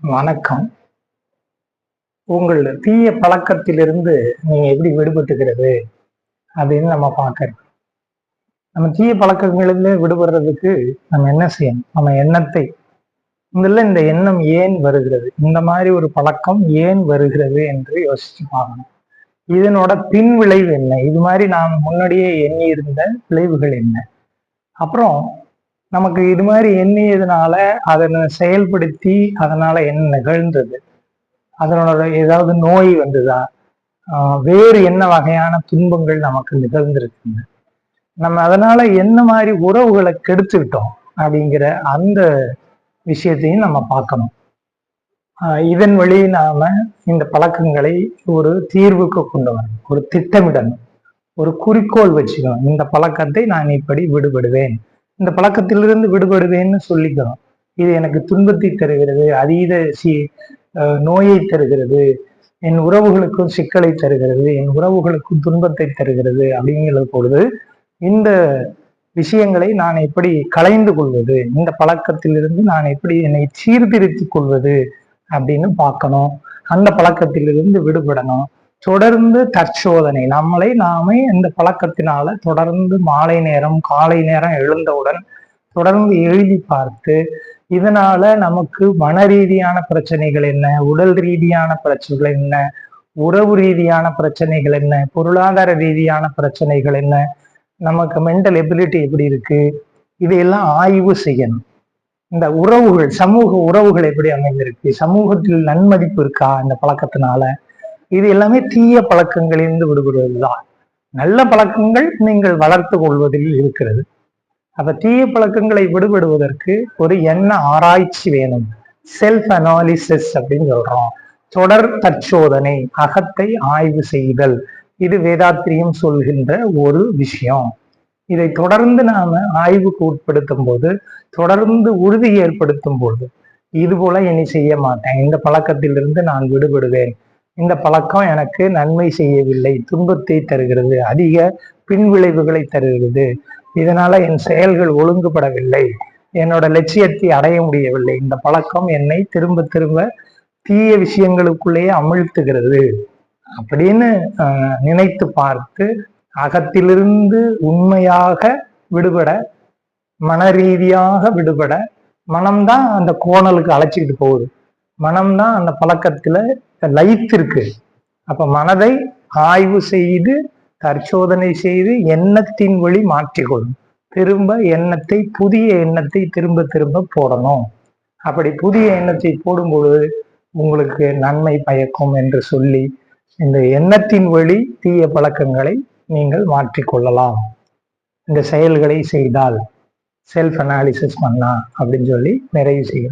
வணக்கம். உங்கள் தீய பழக்கத்திலிருந்து நீங்க எப்படி விடுபட்டுக்கிறது? அப்படின்னு நம்ம பார்க்கறோம். நம்ம தீய பழக்கங்களிலிருந்து விடுபடுறதுக்கு நம்ம என்ன செய்யணும்? நம்ம எண்ணத்தை. முதல்ல இந்த எண்ணம் ஏன் வருகிறது? இந்த மாதிரி ஒரு பழக்கம் ஏன் வருகிறது என்று யோசிச்சு பார்க்கணும். இதனோட பின் விளைவு என்ன? இது மாதிரி நான் முன்னாடியே எண்ணி இருந்த விளைவுகள் என்ன? அப்புறம் நமக்கு இது மாதிரி எண்ணியதுனால அதனை செயல்படுத்தி அதனால என்ன நிகழ்ந்தது. அதனோட ஏதாவது நோய் வந்ததா? வேறு என்ன வகையான துன்பங்கள் நமக்கு நிகழ்ந்திருக்குங்க நம்ம அதனால என்ன மாதிரி உறவுகளை கெடுத்துக்கிட்டோம் அப்படிங்கிற அந்த விஷயத்தையும் நம்ம பார்க்கணும். இதன் வழி நாம இந்த பழக்கங்களை ஒரு தீர்வுக்கு கொண்டு வரணும். ஒரு திட்டமிடணும். ஒரு குறிக்கோள் வச்சுக்கணும். இந்த பழக்கத்தை நான் இப்படி விடுபடுவேன். இந்த பழக்கத்திலிருந்து விடுபடுவேன்னு சொல்லிக்கிறோம். இது எனக்கு துன்பத்தை தருகிறது அதீத சி நோயை தருகிறது என் உறவுகளுக்கும் சிக்கலை தருகிறது என் உறவுகளுக்கும் துன்பத்தை தருகிறது அப்படிங்கிற பொழுது இந்த விஷயங்களை நான் எப்படி களைந்து கொள்வது இந்த பழக்கத்திலிருந்து நான் எப்படி என்னை சீர்திருத்திக் கொள்வது அப்படின்னு பார்க்கணும். அந்த பழக்கத்திலிருந்து விடுபடணும். தொடர்ந்து தற்சோதனை. நம்மளை நாமே இந்த பழக்கத்தினால தொடர்ந்து மாலை நேரம் காலை நேரம் எழுந்தவுடன் தொடர்ந்து எழுதி பார்த்து இதனால நமக்கு மன ரீதியான பிரச்சனைகள் என்ன உடல் ரீதியான பிரச்சனைகள் என்ன உறவு ரீதியான பிரச்சனைகள் என்ன பொருளாதார ரீதியான பிரச்சனைகள் என்ன நமக்கு மென்டல் எபிலிட்டி எப்படி இருக்கு இதையெல்லாம் ஆய்வு செய்யணும். இந்த உறவுகள் சமூக உறவுகள் எப்படி அமைந்திருக்கு சமூகத்தில் நன்மதிப்பு இருக்கா இந்த பழக்கத்தினால? இது எல்லாமே தீய பழக்கங்களிலிருந்து விடுபடுவதுதான். நல்ல பழக்கங்கள் நீங்கள் வளர்த்து கொள்வதில் இருக்கிறது. அப்ப தீய பழக்கங்களை விடுபடுவதற்கு ஒரு என்ன ஆராய்ச்சி வேணும். செல்ஃப் அனாலிசிஸ் அப்படின்னு சொல்றோம். தொடர் தற்சோதனை அகத்தை ஆய்வு செய்தல். இது வேதாத்திரியம் சொல்கின்ற ஒரு விஷயம். இதை தொடர்ந்து நாம ஆய்வுக்கு உட்படுத்தும் போது தொடர்ந்து உறுதி ஏற்படுத்தும் போது இது போல இனி செய்ய மாட்டேன். இந்த பழக்கத்திலிருந்து நான் விடுபடுவேன். இந்த பழக்கம் எனக்கு நன்மை செய்யவில்லை. துன்பத்தை தருகிறது. அதிக பின்விளைவுகளை தருகிறது. இதனால என் செயல்கள் ஒழுங்குபடவில்லை. என்னோட லட்சியத்தை அடைய முடியவில்லை. இந்த பழக்கம் என்னை திரும்ப திரும்ப தீய விஷயங்களுக்குள்ளேயே அமிழ்த்துகிறது. அப்படின்னு நினைத்து பார்த்து அகத்திலிருந்து உண்மையாக விடுபட மன ரீதியாக விடுபட மனம்தான் அந்த கோணலுக்கு அழைச்சிக்கிட்டு போகுது. மனம்னா அந்த பழக்கத்துல லயித்திருக்கு அப்ப மனதை ஆய்வு செய்து தற்சோதனை செய்து எண்ணத்தின் வழி மாற்றிக்கொள்ளும். திரும்ப எண்ணத்தை புதிய எண்ணத்தை திரும்ப திரும்ப போடணும். அப்படி புதிய எண்ணத்தை போடும் பொழுது உங்களுக்கு நன்மை பயக்கும் என்று சொல்லி இந்த எண்ணத்தின் வழி தீய பழக்கங்களை நீங்கள் மாற்றிக்கொள்ளலாம். இந்த செயல்களை செய்தால் செல்ஃப் அனாலிசிஸ் பண்ணா அப்படின்னு சொல்லி நிறைவு செய்யணும்.